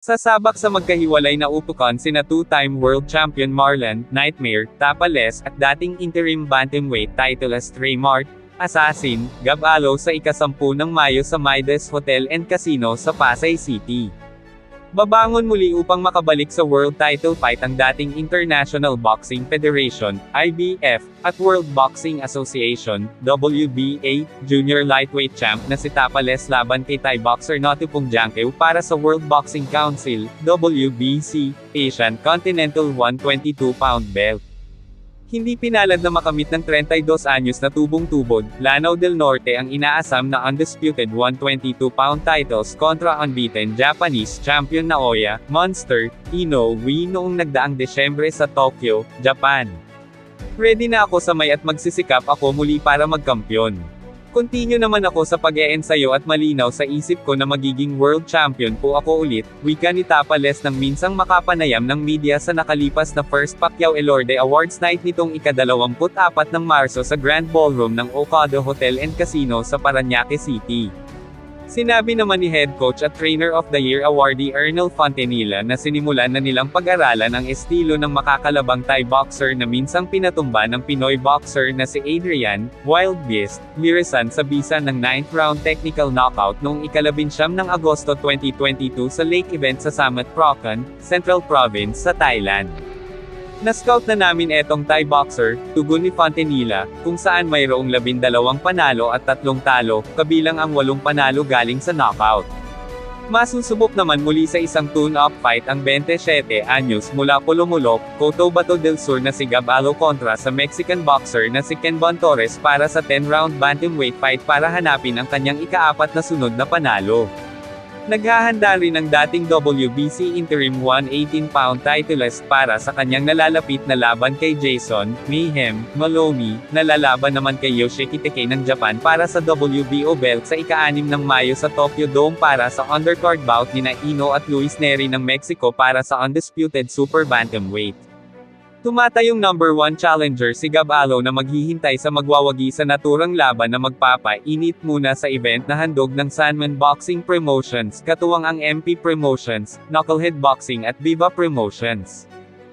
Sasabak sa magkahiwalay na upukan sina two-time world champion Marlon, Nightmare, Tapales, at dating interim bantamweight title as Trey Mart, Assassin, Gabalo sa ikasampu ng Mayo sa Midas Hotel and Casino sa Pasay City. Babangon muli upang makabalik sa world title fight ang dating International Boxing Federation, IBF, at World Boxing Association, WBA, junior lightweight champ na si Tapales laban kay Thai boxer Notipong Jankeu para sa World Boxing Council, WBC, Asian Continental 122-pound belt. Hindi pinalad na makamit ng 32 anyos na tubong-tubod, Lanao del Norte ang inaasam na undisputed 122-pound titles kontra unbeaten Japanese champion Naoya, Monster, Inoue noong nagdaang Desyembre sa Tokyo, Japan. Ready na ako sa may at magsisikap ako muli para magkampiyon. Continue naman ako sa pag-eensayo at malinaw sa isip ko na magiging world champion po ako ulit, wika ni Tapales ng minsang makapanayam ng media sa nakalipas na First Pacquiao Elorde Awards Night nitong ika-24 ng Marso sa Grand Ballroom ng Okado Hotel and Casino sa Paranaque City. Sinabi naman ni head coach at trainer of the year awardee Ernel Fontenilla na sinimulan na nilang pag-aralan ang estilo ng makakalabang Thai boxer na minsang pinatumba ng Pinoy boxer na si Adrian, Wild Beast, Lirisan sa bisa ng 9th round technical knockout noong ikalabinsyam ng Agosto 2022 sa lake event sa Samat Procan, Central Province sa Thailand. Na-scout na namin etong Thai boxer, tugon ni Fontenilla, kung saan mayroong labindalawang panalo at tatlong talo, kabilang ang walong panalo galing sa knockout. Masusubok naman muli sa isang tune-up fight ang 27 anyos mula Pulumulok, Cotabato del Sur na si Gabalo kontra sa Mexican boxer na si Ken Bon Torres para sa 10-round bantamweight fight para hanapin ang kanyang ikaapat na sunod na panalo. Naghahanda rin ang dating WBC Interim 118-pound titleist para sa kanyang nalalapit na laban kay Jason, Mayhem, Maloney, nalalaban naman kay Yoshiki Takei ng Japan para sa WBO belt sa ika-6 ng Mayo sa Tokyo Dome para sa undercard bout ni Ino at Luis Neri ng Mexico para sa undisputed super bantamweight. Tumatayong number 1 challenger si Gabalo na maghihintay sa magwawagi sa naturang laban na magpapa-init muna sa event na handog ng Sandman Boxing Promotions, katuwang ang MP Promotions, Knucklehead Boxing at Viva Promotions.